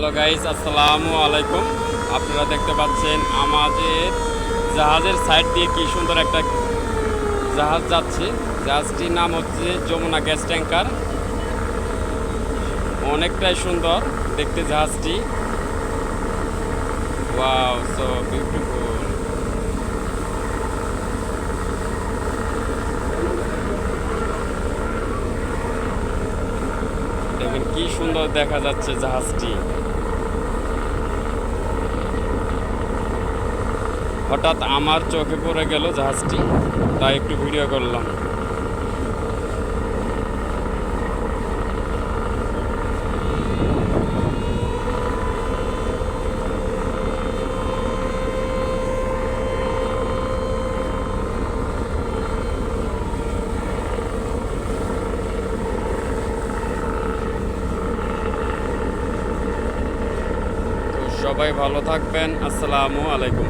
Hello guys, আসসালামু আলাইকুম। আপনারা দেখতে পাচ্ছেন আমাদের জাহাজের সাইড দিয়ে কি সুন্দর একটা জাহাজ যাচ্ছে। জাহাজটির নাম হচ্ছে যমুনা গ্যাস ট্যাঙ্কার। অনেকটাই সুন্দর দেখতে জাহাজটি। দেখেন কি সুন্দর দেখা যাচ্ছে জাহাজটি। হঠাৎ আমার চোখে পড়ে গেল জাহাজটি, তাই একটু ভিডিও করলাম। সবাই ভালো থাকবেন, আসসালামু আলাইকুম।